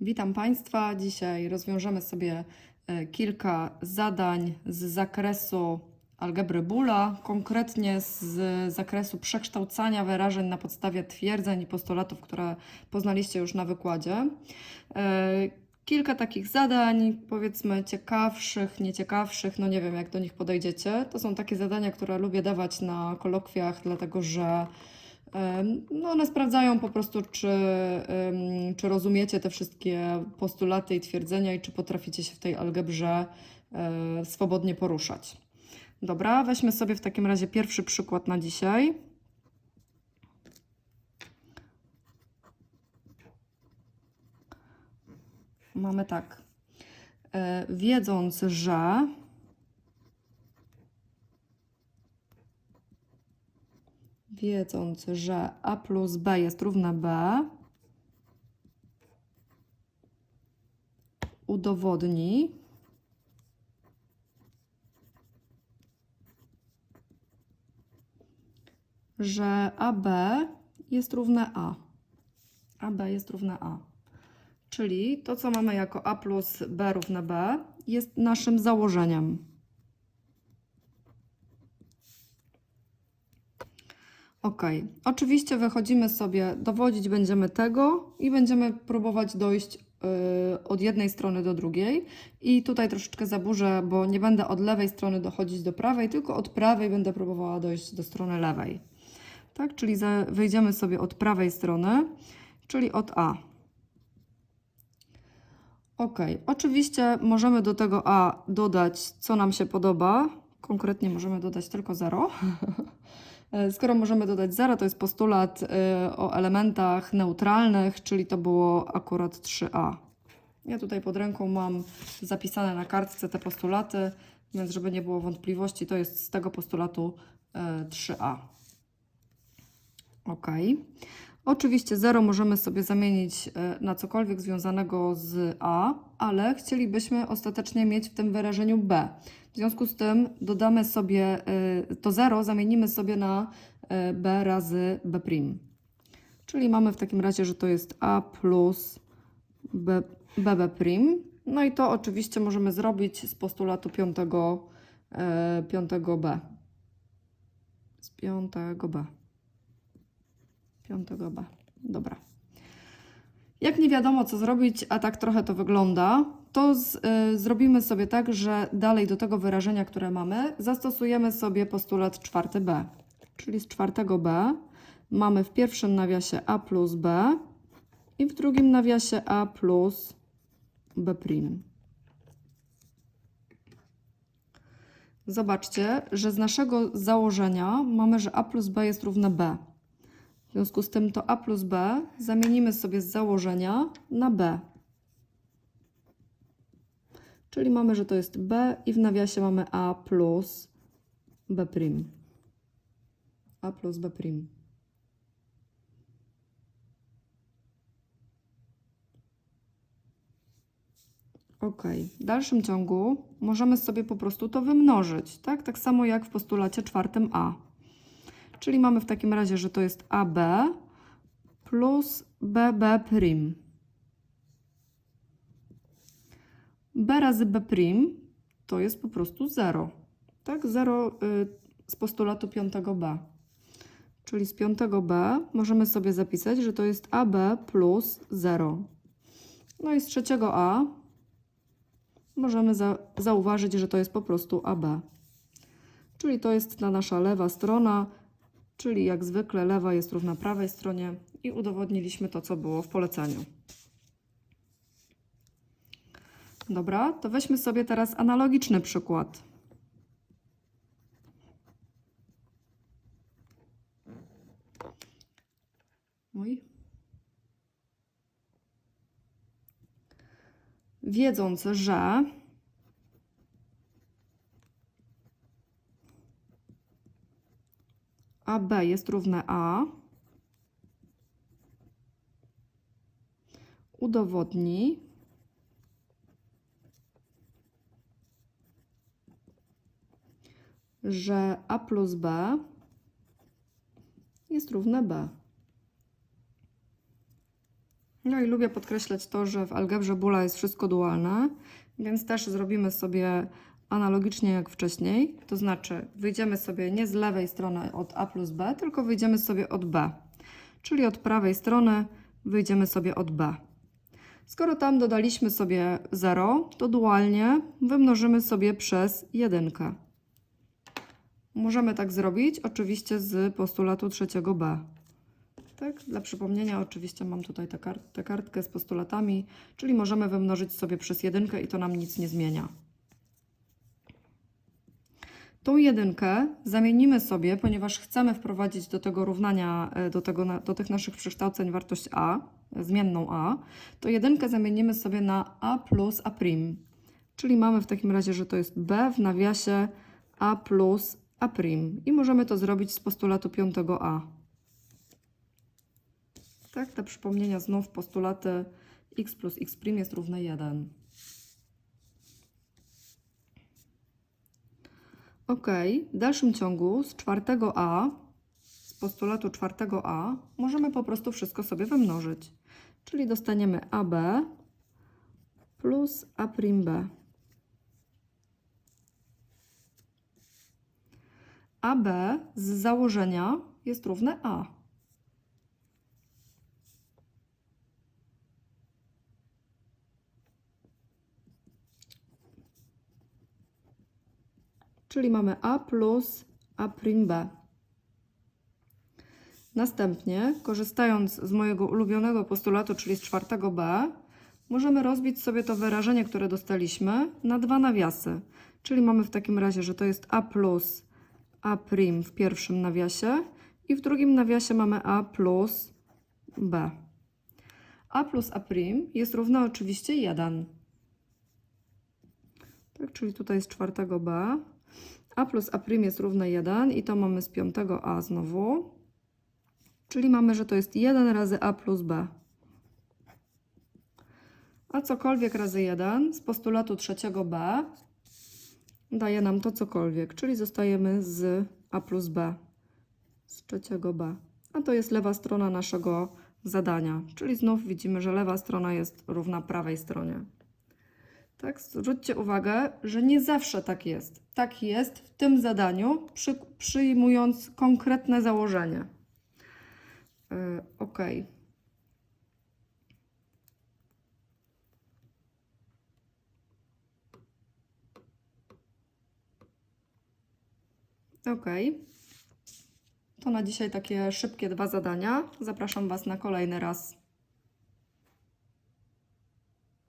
Witam Państwa. Dzisiaj rozwiążemy sobie e, kilka zadań z zakresu algebry Boola, konkretnie z zakresu przekształcania wyrażeń na podstawie twierdzeń i postulatów, które poznaliście już na wykładzie. E, Kilka takich zadań, powiedzmy ciekawszych, nieciekawszych, no nie wiem jak do nich podejdziecie. To są takie zadania, które lubię dawać na kolokwiach, dlatego że No one sprawdzają po prostu, czy, czy rozumiecie te wszystkie postulaty i twierdzenia i czy potraficie się w tej algebrze e, swobodnie poruszać. Dobra, weźmy sobie w takim razie pierwszy przykład na dzisiaj. Mamy tak. E, Wiedząc, że wiedząc, że a plus b jest równe b, udowodni, że AB jest równe A. AB jest równe A. Czyli to, co mamy jako A plus B równe B, jest naszym założeniem. Ok, oczywiście wychodzimy sobie, dowodzić będziemy tego i będziemy próbować dojść yy, od jednej strony do drugiej. I tutaj troszeczkę zaburzę, bo nie będę od lewej strony dochodzić do prawej, tylko od prawej będę próbowała dojść do strony lewej. Tak, czyli wyjdziemy sobie od prawej strony, czyli od A. Ok, oczywiście możemy do tego A dodać, co nam się podoba. Konkretnie możemy dodać tylko 0. E, Skoro możemy dodać 0, to jest postulat y, o elementach neutralnych, czyli to było akurat 3a. Ja tutaj pod ręką mam zapisane na kartce te postulaty, więc żeby nie było wątpliwości, to jest z tego postulatu y, 3a. Ok. Oczywiście 0 możemy sobie zamienić y, na cokolwiek związanego z a, ale chcielibyśmy ostatecznie mieć w tym wyrażeniu b. W związku z tym dodamy sobie y, to 0, zamienimy sobie na y, b razy b'. Czyli mamy w takim razie, że to jest a plus b, bb'. No i to oczywiście możemy zrobić z postulatu 5, y, 5b. Z 5b. 5b. Dobra. Jak nie wiadomo, co zrobić, a tak trochę to wygląda, to z, y, zrobimy sobie tak, że dalej do tego wyrażenia, które mamy, zastosujemy sobie postulat czwarty b. Czyli z czwartego b mamy w pierwszym nawiasie a plus b i w drugim nawiasie a plus b'. Zobaczcie, że z naszego założenia mamy, że a plus b jest równe b. W związku z tym to a plus b zamienimy sobie z założenia na b. Czyli mamy, że to jest b i w nawiasie mamy a plus b'. a plus b'. Ok, w dalszym ciągu możemy sobie po prostu to wymnożyć, tak? Tak samo jak w postulacie czwartym a. Czyli mamy w takim razie, że to jest AB plus BB'. B razy B' to jest po prostu 0. Tak, 0 y, z postulatu 5b. Czyli z 5b możemy sobie zapisać, że to jest AB plus 0. No i z trzeciego A możemy za, zauważyć, że to jest po prostu AB. Czyli to jest ta nasza lewa strona, czyli jak zwykle lewa jest równa prawej stronie i udowodniliśmy to, co było w poleceniu. Dobra, to weźmy sobie teraz analogiczny przykład. Mój. Wiedząc, że AB jest równe A, udowodni, że A plus B jest równe B. No i lubię podkreślać to, że w algebrze Boola jest wszystko dualne, więc też zrobimy sobie analogicznie jak wcześniej. To znaczy wyjdziemy sobie nie z lewej strony od A plus B, tylko wyjdziemy sobie od B. Czyli od prawej strony wyjdziemy sobie od B. Skoro tam dodaliśmy sobie 0, to dualnie wymnożymy sobie przez jedynkę. Możemy tak zrobić oczywiście z postulatu trzeciego B. Tak, dla przypomnienia oczywiście mam tutaj tę kartkę z postulatami, czyli możemy wymnożyć sobie przez jedynkę i to nam nic nie zmienia. Tą jedynkę zamienimy sobie, ponieważ chcemy wprowadzić do tego równania, e, do, tego, do tych naszych przekształceń wartość a, zmienną a, to jedynkę zamienimy sobie na a plus a prim. Czyli mamy w takim razie, że to jest b w nawiasie a plus a prim. I możemy to zrobić z postulatu piątego a. Tak, dla przypomnienia znów postulaty x plus x prim jest równe 1. Ok, w dalszym ciągu z czwartego A, z postulatu czwartego A, możemy po prostu wszystko sobie wymnożyć. Czyli dostaniemy AB plus A'B. AB z założenia jest równe A. czyli mamy A plus A'B. Następnie, korzystając z mojego ulubionego postulatu, czyli z czwartego B, możemy rozbić sobie to wyrażenie, które dostaliśmy, na dwa nawiasy. Czyli mamy w takim razie, że to jest A plus A' w pierwszym nawiasie i w drugim nawiasie mamy A plus B. A plus A' jest równe oczywiście 1. Tak, czyli tutaj z czwartego B. A plus A' jest równe 1 i to mamy z piątego A znowu. Czyli mamy, że to jest 1 razy A plus B. A cokolwiek razy 1 z postulatu trzeciego B daje nam to cokolwiek, czyli zostajemy z A plus B, z trzeciego B. A to jest lewa strona naszego zadania, czyli znów widzimy, że lewa strona jest równa prawej stronie. Tak, zwróćcie uwagę, że nie zawsze tak jest. Tak jest w tym zadaniu, przy, przyjmując konkretne założenie. Yy, ok. Ok. To na dzisiaj takie szybkie dwa zadania. Zapraszam Was na kolejny raz.